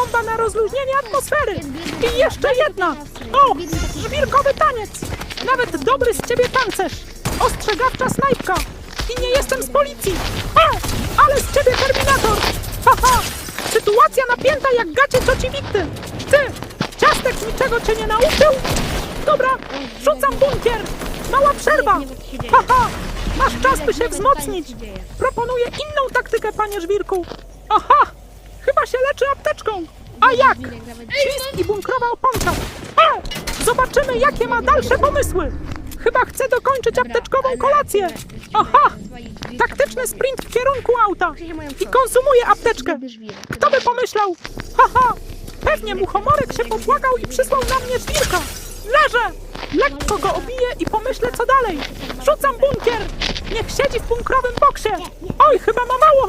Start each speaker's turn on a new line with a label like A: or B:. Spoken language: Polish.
A: bomba na rozluźnienie atmosfery. I jeszcze jedna. O, żwirkowy taniec. Nawet dobry z ciebie tancerz. Ostrzegawcza snajpka. I nie jestem z policji. E, ale z ciebie terminator. Haha, sytuacja napięta jak gacie cioci Wikty. Ty, ciastek niczego cię nie nauczył? Dobra, rzucam bunkier. Mała przerwa. Haha, masz czas, by się wzmocnić. Proponuję inną taktykę, panie żwirku. Aha, się leczy apteczką. A jak? Świst i bunkrowa oponka. E, zobaczymy, jakie ma dalsze pomysły. Chyba chce dokończyć apteczkową kolację. Aha, taktyczny sprint w kierunku auta. I konsumuje apteczkę. Kto by pomyślał? Haha, pewnie muchomorek się popłakał i przysłał na mnie żwirka. Leżę! Lekko go obiję i pomyślę co dalej. Rzucam bunkier. Niech siedzi w bunkrowym boksie. Oj, chyba ma mało